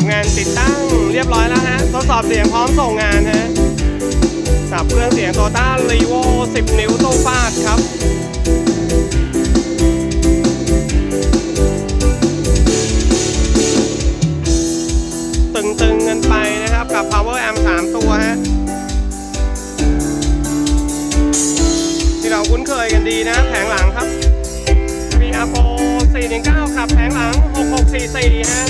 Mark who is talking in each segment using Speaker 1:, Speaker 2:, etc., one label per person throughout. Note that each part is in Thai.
Speaker 1: กับงานติดตั้งเรียบร้อยแล้วฮะ ทดสอบเสียงพร้อมส่งงานฮะกับเครื่องเสียงโตต้ารีโว10 นิ้วตู้ฟาดครับตึงๆกันไปนะครับกับ power amp 3 ตัวฮะ ที่เราคุ้นเคยกันดีนะ แผงหลังครับมีอาโป419ขับแผงหลัง 6644 ฮะ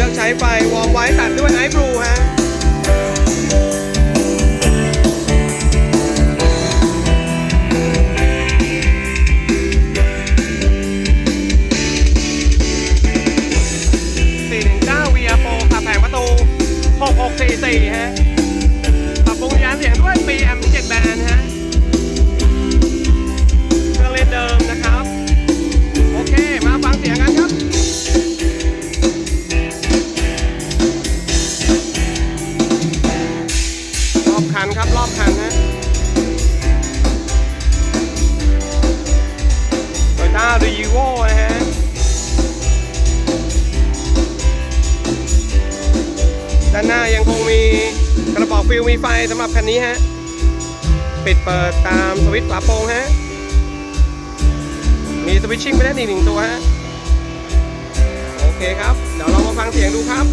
Speaker 1: ลือกใช้ไฟวอร์มไว้ตัดด้วยไอซ์บลูฮะ419 VR Pro ขับแผงประตู6644ฮะปรับปรุงยานเสียงด้วย BM 7 แบนฮะ นหน้ายังคงมีกระบอกฟิลมีไฟสำหรับคันนี้ฮะ ปิดเปิดตามสวิตช์ฝาโปรงฮะ มีสวิตชิ่งไปได้อีกหนึ่งตัวฮะ โอเคครับ เดี๋ยวเรามาฟังเสียงดูครับ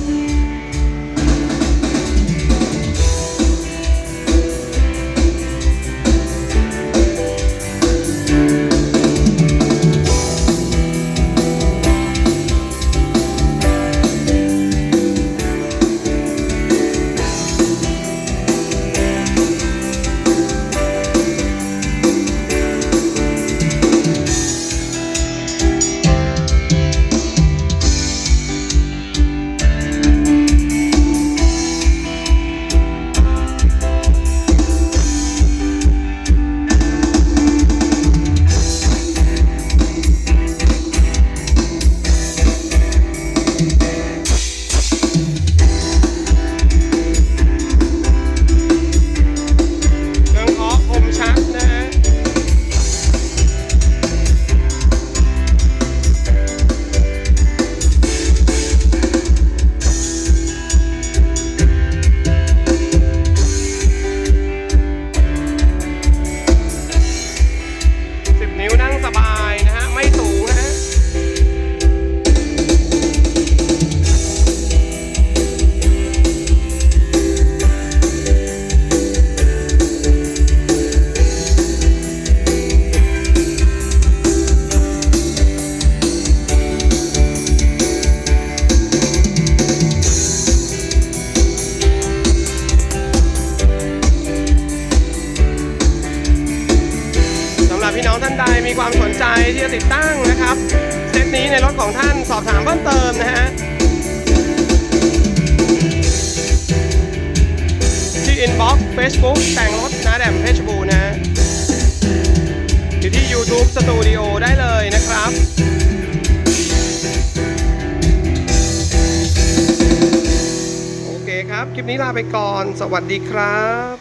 Speaker 1: พี่น้องท่านใดมีความสนใจที่จะติดตั้งนะครับ เซตนี้ในรถของท่านสอบถามเพิ่มเติมนะฮะที่ inbox Facebook แต่งรถนาแดมเพชรบูรณ์นะฮะอยู่ที่ YouTube Studio ได้เลยนะครับโอเคครับ คลิปนี้ลาไปก่อน สวัสดีครับ